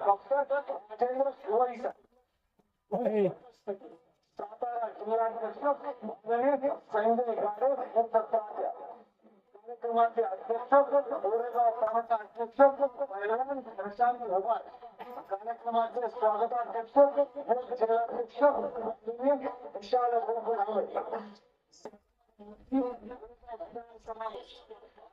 राजेंद्र शिवाईचा सातारा जिल्हाध्यक्ष संजय गाडे हे दत्तात्रय कार्यक्रमाचे अध्यक्ष गोरेगाव तालुका अध्यक्ष पैलवान प्रशांत भोपाळ कार्यक्रमाचे स्वागताध्यक्ष हे जिल्हाध्यक्ष विशाल गोकुळ करण्यासाठी निर्धार करू यासाठी कोरेगाव बारा वाजता निर्धार मिळावा हजारांच्या संख्येने उभे निर्धार मिळावा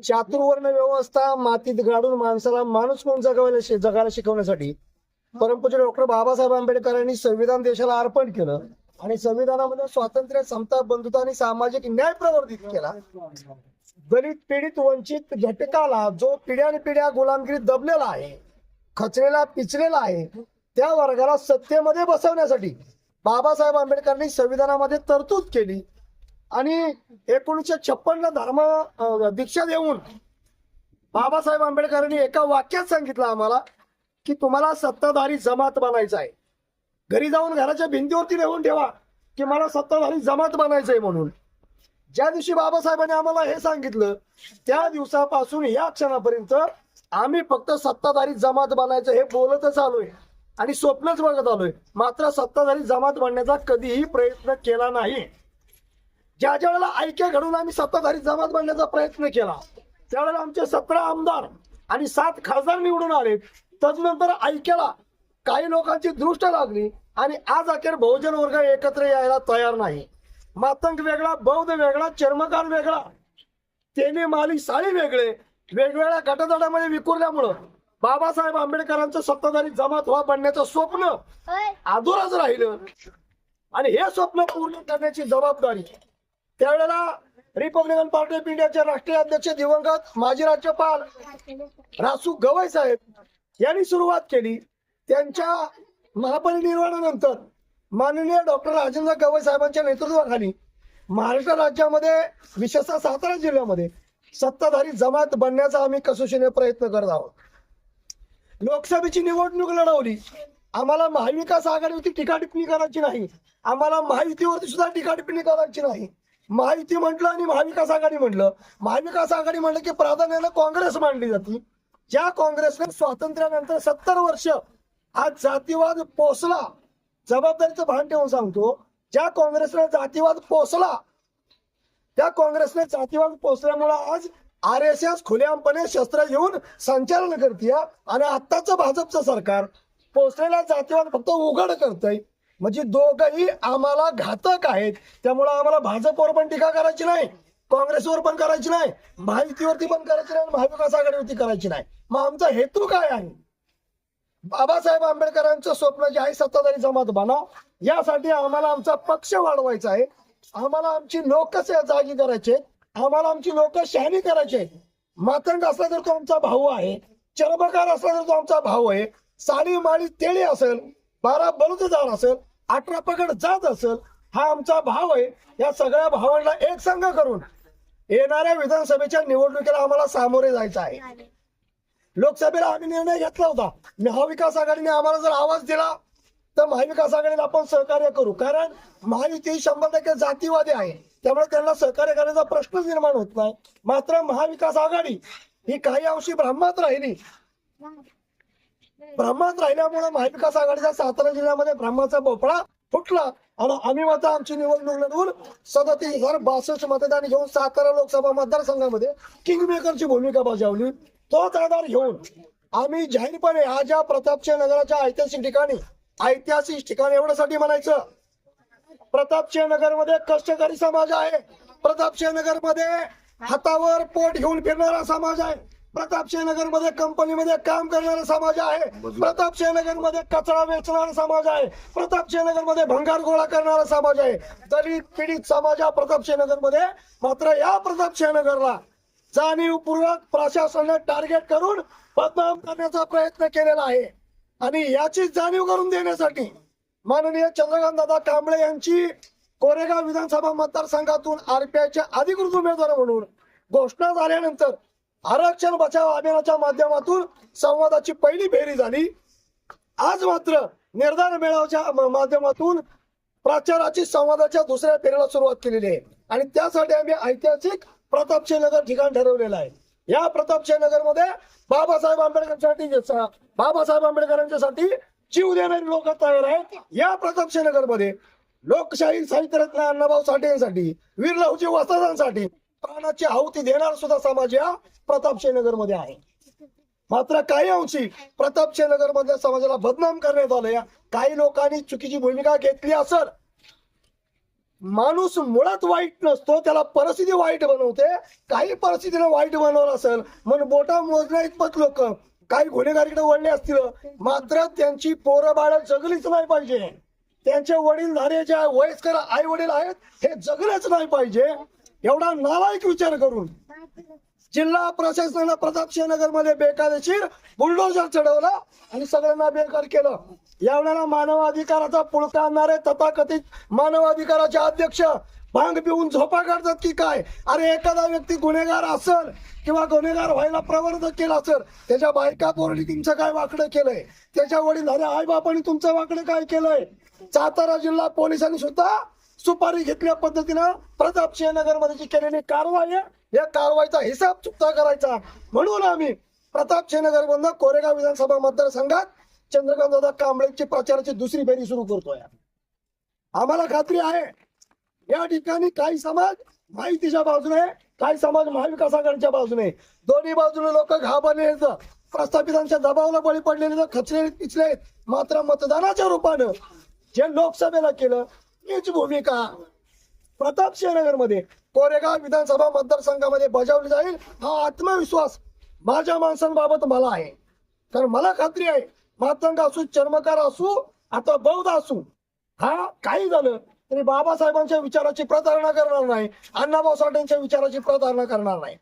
चातुर्वर्ण व्यवस्था मातीत गाडून माणसाला माणूस म्हणून जगायला जगायला शिकवण्यासाठी. परमपूज्य डॉक्टर बाबासाहेब आंबेडकरांनी संविधान देशाला अर्पण केलं आणि संविधानामध्ये स्वातंत्र्य समता बंधुता आणि सामाजिक न्याय प्रवर्तित केला. दलित पीडित वंचित घटकाला जो पिढ्याने पिढ्या गुलामगिरीत दबलेला आहे खचलेला पिचलेला आहे त्या वर्गाला सत्तेमध्ये बसवण्यासाठी बाबासाहेब आंबेडकरांनी संविधानामध्ये तरतूद केली. आणि एकोणीसशे छप्पन्न धर्म दीक्षा देऊन बाबासाहेब आंबेडकरांनी एका वाक्यात सांगितलं आम्हाला की तुम्हाला सत्ताधारी जमात बनायचं आहे. घरी जाऊन घराच्या भिंतीवरती लिहून ठेवा की मला सत्ताधारी जमात बनायचंय म्हणून. ज्या दिवशी बाबासाहेबांनी आम्हाला हे सांगितलं त्या दिवसापासून या क्षणापर्यंत आम्ही फक्त सत्ताधारी जमात बनायचं हे बोलतच आलोय आणि स्वप्नच बघत आलोय. मात्र सत्ताधारी जमात बनण्याचा कधीही प्रयत्न केला नाही. ज्या ज्या वेळेला ऐक्य घडून आम्ही सत्ताधारी जमात बनण्याचा प्रयत्न केला त्यावेळेला आमचे सतरा आमदार आणि सात खासदार निवडून आले. तदनंतर ऐक्याला काही लोकांची दृष्ट लागली आणि आज अखेर बहुजन वर्ग एकत्र यायला तयार नाही. मातंग वेगळा बौद्ध वेगळा चर्मकार वेगळा तेने माली साळी वेगळे वेगवेगळ्या गटतटामध्ये विखुरल्यामुळं बाबासाहेब आंबेडकरांचं सत्ताधारी जमात व्हा बनण्याचं स्वप्न अधुराच राहिलं. आणि हे स्वप्न पूर्ण करण्याची जबाबदारी त्यावेळेला रिपब्लिकन पार्टी ऑफ इंडियाचे राष्ट्रीय अध्यक्ष दिवंगत माजी राज्यपाल रासू गवई साहेब यांनी सुरुवात केली. त्यांच्या महापरिनिर्वाणानंतर माननीय डॉक्टर राजेंद्र गवई साहेबांच्या नेतृत्वाखाली महाराष्ट्र राज्यामध्ये विशेषतः सातारा जिल्ह्यामध्ये सत्ताधारी जमात बनण्याचा आम्ही कसोशीने प्रयत्न करत आहोत. लोकसभेची निवडणूक लढवली. आम्हाला महाविकास आघाडीवरती टीका टिप्पणी करायची नाही. आम्हाला महायुतीवरती सुद्धा टीका टिप्पणी करायची नाही. महायुती म्हटलं आणि महाविकास आघाडी म्हटलं. महाविकास आघाडी म्हटलं की प्राधान्यानं काँग्रेस मांडली जाते. ज्या काँग्रेसने स्वातंत्र्यानंतर सत्तर वर्ष आज जातीवाद पोचला जबाबदारीचं भान ठेवून सांगतो ज्या काँग्रेसने जातीवाद पोचला त्या काँग्रेसने जातीवाद पोचल्यामुळे आज आर एस एस खुलेआमपणे शस्त्र घेऊन संचालन करते आणि आत्ताचं भाजपचं सरकार पोचलेला जातीवाद फक्त उघड करतंय. म्हणजे दोघंही आम्हाला घातक आहेत. त्यामुळे आम्हाला भाजपवर पण टीका करायची नाही काँग्रेसवर पण करायची नाही महायुतीवरती पण करायची नाही महाविकास आघाडीवरती करायची नाही. मग आमचा हेतू काय आहे? बाबासाहेब आंबेडकरांचं स्वप्न जे आहे सत्ताधारी जमात बनाव. यासाठी आम्हाला आमचा पक्ष वाढवायचा आहे. आम्हाला आमची लोक जागी करायचे आम्हाला आमची लोक शहाणी करायचे मातंग असला तर तो आमचा भाऊ आहे. चर्मकार असला तर तो आमचा भाऊ आहे. साली माळी तेळी असेल बारा बलुतेदार असेल अठरा पकड जात असेल हा आमचा भाव आहे. या सगळ्या भावांना एक संघ करून येणाऱ्या विधानसभेच्या निवडणुकीला आम्हाला सामोरे जायचं आहे. लोकसभेला आम्ही निर्णय घेतला होता. महाविकास आघाडीने आम्हाला जर आवाज दिला तर महाविकास आघाडीला आपण सहकार्य करू. कारण महायुती शंभर टक्के जातीवादी आहे. त्यामुळे त्यांना सहकार्य करण्याचा प्रश्नच निर्माण होत नाही. मात्र महाविकास आघाडी ही काही अंशी ब्रह्मात राहिली. ब्राह्मण राहिल्यामुळे महाविकास आघाडीचा सातारा जिल्ह्यामध्ये ब्राह्मणाचा भोपळा फुटला. आणि आम्ही मात्र आमची निवडणूक लढवून सदतीस हजार बासष्ट मतदान घेऊन सातारा लोकसभा मतदारसंघामध्ये किंगमेकरची भूमिका बजावली. तोच आधार घेऊन आम्ही जाहीरपणे आज या प्रतापच्या नगराच्या ऐतिहासिक ठिकाणी ऐतिहासिक ठिकाण एवढ्यासाठी म्हणायचं. प्रतापच्या नगरमध्ये कष्टकरी समाज आहे. प्रतापच्या नगरमध्ये हातावर पोट घेऊन फिरणारा समाज आहे. प्रतापसिंह नगरमध्ये कंपनीमध्ये काम करणारा समाज आहे. प्रतापसिंह नगरमध्ये कचरा वेचणारा समाज आहे. प्रतापसिंह नगरमध्ये भंगार गोळा करणारा समाज आहे. दलित पीडित समाज हा प्रतापसिंह नगरमध्ये मात्र या प्रतापसिंह नगरला जाणीवपूर्वक प्रशासनाने टार्गेट करून बदनाम करण्याचा प्रयत्न केलेला आहे. आणि याची जाणीव करून देण्यासाठी माननीय चंद्रकांत दादा कांबळे यांची कोरेगाव विधानसभा मतदारसंघातून आरपीआयचे अधिकृत उमेदवार म्हणून घोषणा झाल्यानंतर आरक्षण बचाव अभियानाच्या माध्यमातून संवादाची पहिली फेरी झाली. आज मात्र निर्धार मेळाव्याच्या माध्यमातून प्रचाराची संवादाच्या दुसऱ्या फेरीला सुरुवात केलेली आहे. आणि त्यासाठी आम्ही ऐतिहासिक प्रतापसिंहनगर ठिकाण ठरवलेलं आहे. या प्रतापसिंहनगरमध्ये बाबासाहेब आंबेडकरांसाठी बाबासाहेब आंबेडकरांच्यासाठी जीव देणारी लोक तयार आहेत. या प्रतापसिंहनगरमध्ये लोकशाही साहित्यरत्न अण्णाभाऊ साठे यांसाठी वीरलहूजी वस्तादांसाठी प्राणाची आहुती देणार सुद्धा समाज या प्रतापसिंहनगरमध्ये आहे. मात्र काही अंशी प्रतापसिंहनगर मधल्या समाजाला बदनाम करण्यात आलं या काही लोकांनी चुकीची भूमिका घेतली असेल. माणूस मुळात वाईट नसतो त्याला परिस्थिती वाईट बनवते. काही परिस्थितीने वाईट बनवलं असेल म्हणून बोटा मोजण्या इतपत लोक काही गुन्हेगारीकडे वळले असतील. मात्र त्यांची पोरं बाळ जगलीच नाही पाहिजे. त्यांचे वडील धारे ज्या वयस्कर आई वडील आहेत हे जगलेच नाही पाहिजे. एवढा नालायक विचार करून जिल्हा प्रशासनानं प्रतापसिंहनगरमध्ये बेकायदेशीर बुलडोजर चढवला आणि सगळ्यांना बेकार केलं. यावेळेला मानवाधिकाराचा पुळका आणणारे तथाकथित मानवाधिकाराचे अध्यक्ष भांग पिऊन झोपा काढतात की काय? अरे एखादा व्यक्ती गुन्हेगार असेल किंवा गुन्हेगार व्हायला प्रवर्तक केला असेल त्याच्या बायका पोरणी तुमचं काय वाकडं केलंय? त्याच्या वडील झाले आई बापाने तुमचं वाकडं काय केलंय? सातारा जिल्हा पोलिसांनी सुद्धा सुपारी घेतल्या पद्धतीनं प्रतापसिंहनगरमध्ये जी केलेली कारवाई आहे या कारवाईचा हिसाब चुकता करायचा. म्हणून आम्ही प्रतापसिंहनगर मधनं कोरेगाव विधानसभा मतदारसंघात चंद्रकांत दादा कांबळेची प्रचाराची दुसरी फेरी सुरू करतोय. आम्हाला खात्री आहे या ठिकाणी काही समाज माहितीच्या बाजूने काही समाज महाविकास आघाडीच्या बाजूने दोन्ही बाजूने लोक घाबरले प्रस्थापितांच्या दबावाला बळी पडलेले खचले पिचले मात्र मतदानाच्या रूपानं जे लोकसभेला केलं हीच भूमिका. प्रतापसिंहनगरमध्ये कोरेगाव विधानसभा मतदारसंघामध्ये बजावली जाईल हा आत्मविश्वास माझ्या माणसांबाबत मला आहे. कारण मला खात्री आहे मातंग असू चर्मकार असू आता बौद्ध असू हा काही झालं तरी बाबासाहेबांच्या विचाराची प्रतारणा करणार नाही अण्णाभाऊ साठेंच्या विचाराची प्रतारणा करणार नाही.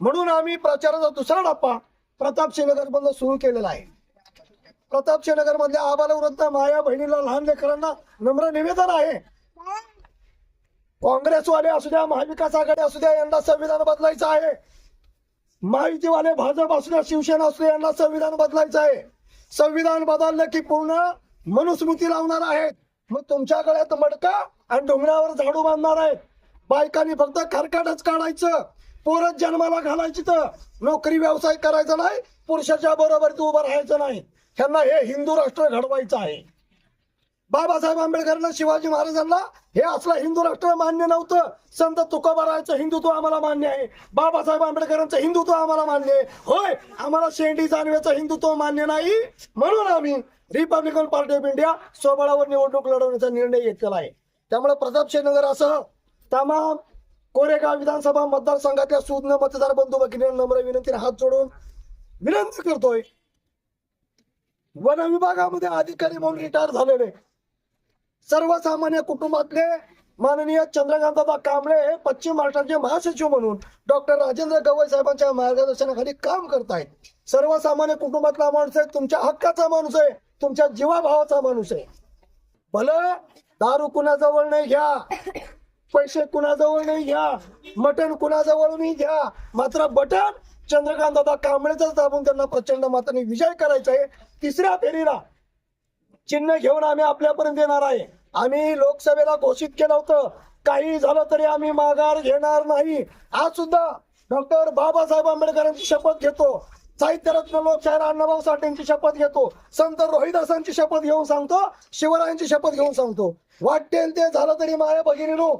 म्हणून आम्ही प्रचाराचा दुसरा टप्पा प्रतापसिंहनगर मधून सुरू केलेला आहे. प्रतापसिंहनगर मधल्या आबाला वृद्ध माया बहिणीला लहान लेकरांना नम्र निवेदन आहे. काँग्रेसवाले असू द्या महाविकास आघाडी असू द्या यांना संविधान बदलायचं आहे. महायुतीवाले भाजप असू द्या शिवसेना असू द्या यांना संविधान बदलायचं आहे. संविधान बदललं की पूर्ण मनुस्मृती लावणार आहेत. मग तुमच्या गळ्यात मडका आणि डोंगरावर झाडू बांधणार आहेत. बायकांनी फक्त खरकाटच काढायचं. पोरच जन्माला घालायची तर नोकरी व्यवसाय करायचा नाही. पुरुषाच्या बरोबर उभं राहायचं नाही. ह्यांना हे हिंदू राष्ट्र घडवायचं आहे. बाबासाहेब आंबेडकरांना शिवाजी महाराजांना हे असलं हिंदू राष्ट्र मान्य नव्हतं. संत तुकोबारायचं हिंदुत्व आम्हाला मान्य आहे. बाबासाहेब आंबेडकरांचं हिंदुत्व आम्हाला मान्य आहे. होय आम्हाला शेंडी जानवेचं हिंदुत्व मान्य नाही. म्हणून आम्ही रिपब्लिकन पार्टी ऑफ इंडिया स्वबळावर निवडणूक लढवण्याचा निर्णय घेतलेला आहे. त्यामुळे प्रतापसिंहनगर असह तमाम कोरेगाव विधानसभा मतदारसंघातल्या सुज्ञ मतदार बंधू भगिनी नम्र विनंतीने हात जोडून विनंती करतोय. वन विभागामध्ये अधिकारी म्हणून रिटायर झालेले. सर्वसामान्य कुटुंबातले माननीय चंद्रकांतदादा कांबळे हे पश्चिम महाराष्ट्राचे महासचिव म्हणून डॉक्टर राजेंद्र गवई साहेबांच्या मार्गदर्शनाखाली काम करतायत सर्वसामान्य कुटुंबातला माणूस आहे तुमच्या हक्काचा माणूस आहे तुमच्या जीवाभावाचा माणूस आहे. भलं दारू कुणाजवळ नाही घ्या पैसे कुणाजवळ नाही घ्या मटण कुणाजवळ नाही घ्या मात्र बटन चंद्रकांत दादा कांबळेचाच दाबून त्यांना प्रचंड मताने विजय करायचा आहे. तिसऱ्या फेरीला चिन्ह घेऊन आम्ही आपल्यापर्यंत येणार आहे. आम्ही लोकसभेला घोषित केलं होतं. काही झालं तरी आम्ही माघार घेणार नाही. आज सुद्धा डॉक्टर बाबासाहेब आंबेडकरांची शपथ घेतो. साहित्यरत्न लोकशाहीर अण्णाभाऊ साठेंची शपथ घेतो. संत रोहिदासांची शपथ घेऊन सांगतो. शिवरायांची शपथ घेऊन सांगतो. वाटेल ते झालं तरी माया भगिनीनो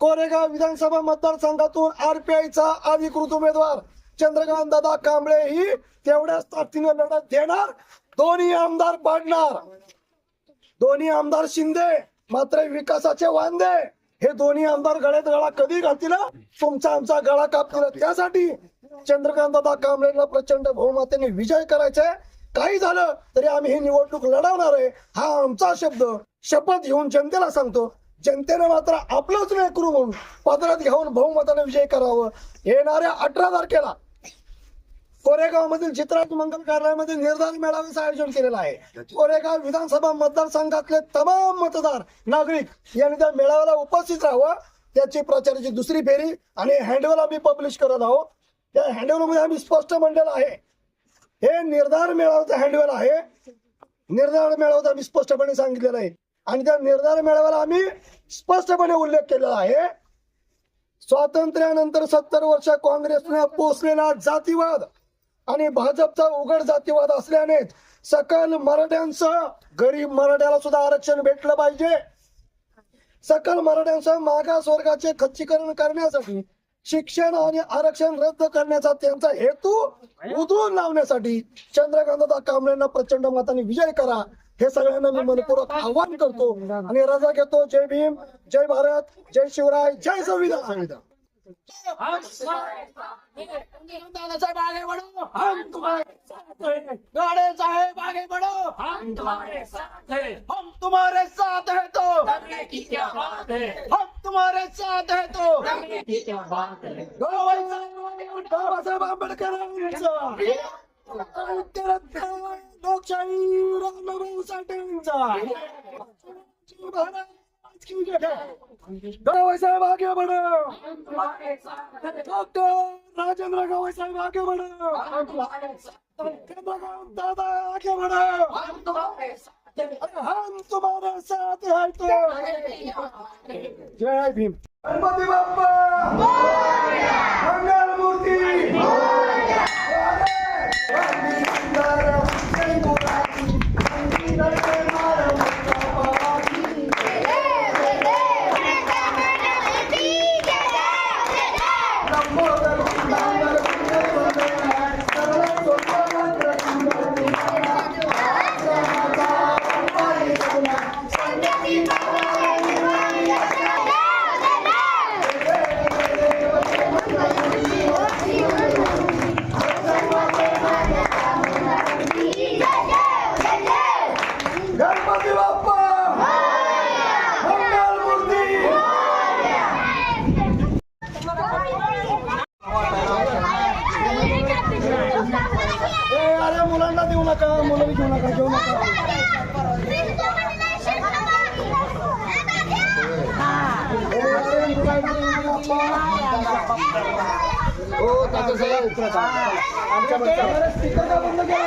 कोरेगाव विधानसभा मतदारसंघातून आरपीआयचा अधिकृत उमेदवार चंद्रकांत दादा कांबळे ही तेवढ्याच ताकदीने लढत देणार. दोन्ही आमदार पाडणार. दोन्ही आमदार शिंदे मात्र विकासाचे वांदे. हे दोन्ही आमदार गळ्यात गळा कधी घालतील तुमचा आमचा गळा कापतील. त्यासाठी चंद्रकांत दादा कांबळेला प्रचंड बहुमताने विजय करायचा आहे काही झालं तरी आम्ही ही निवडणूक लढवणार आहे हा आमचा शब्द. शपथ घेऊन जनतेला सांगतो. जनतेने मात्र आपलंच नाही करू म्हणून पदरात घेऊन बहुमताने विजय करावं. येणाऱ्या अठरा तारखेला कोरेगाव मधील चित्रात मंगल कार्यालयामध्ये निर्धार मेळाव्याचं आयोजन केलेलं आहे. कोरेगाव विधानसभा मतदारसंघातले तमाम मतदार नागरिक यांनी त्या मेळाव्याला उपस्थित राहावं. त्याची प्रचाराची दुसरी फेरी आणि हँडवेल आम्ही पब्लिश करत आहोत. त्या हँडवेल मध्ये आम्ही स्पष्ट म्हणलेलं आहे. हे निर्धार मेळाव्याचं हँडवेल आहे. निर्धार मेळाव्यात आम्ही स्पष्टपणे सांगितलेलं आहे. आणि त्या निर्धार मेळाव्याला आम्ही स्पष्टपणे उल्लेख केलेला आहे. स्वातंत्र्यानंतर सत्तर वर्ष काँग्रेसने पोचलेला जातीवाद आणि भाजपचा उघड जातीवाद असल्याने सकल मराठ्यांसह गरीब मराठ्याला सुद्धा आरक्षण भेटलं पाहिजे. सकल मराठ्यांसह मागास वर्गाचे खच्चीकरण करण्यासाठी शिक्षण आणि आरक्षण रद्द करण्याचा त्यांचा हेतू उधळून लावण्यासाठी चंद्रकांत कांबळेंना प्रचंड मताने विजय करा हे सगळ्यांना मी मनपूर्वक आवाहन करतो. आणि रजा घेतो. जय भीम जय भारत जय शिवराय जय संविधान संविधान. साहेब आगे बढ़ो हम तुम्हारे साथ गाड़े साहेब आगे बढ़ो हम तुम्हारे साथ है हम तुम्हारे साथ है तो की क्या बात है हम तुम्हारे साथ है तो की क्या बात है बाबासाहेब लोकशाही रामभाऊ साठेंचा जय साहेब आगे बढ़ो डॉक्टर राजेंद्र गवई साहेब आगे बढ़ो दादा आगे बढ़ो हम तुम्हारे साथ हैं तो जय भीम गणपती बाप्पा मंगल मूर्ती मुलांना देऊ नका मुलांनी घेऊ नका घेऊ नका. हो त्याचं सगळं. आमच्या बच्चा स्पीकर का बंद केला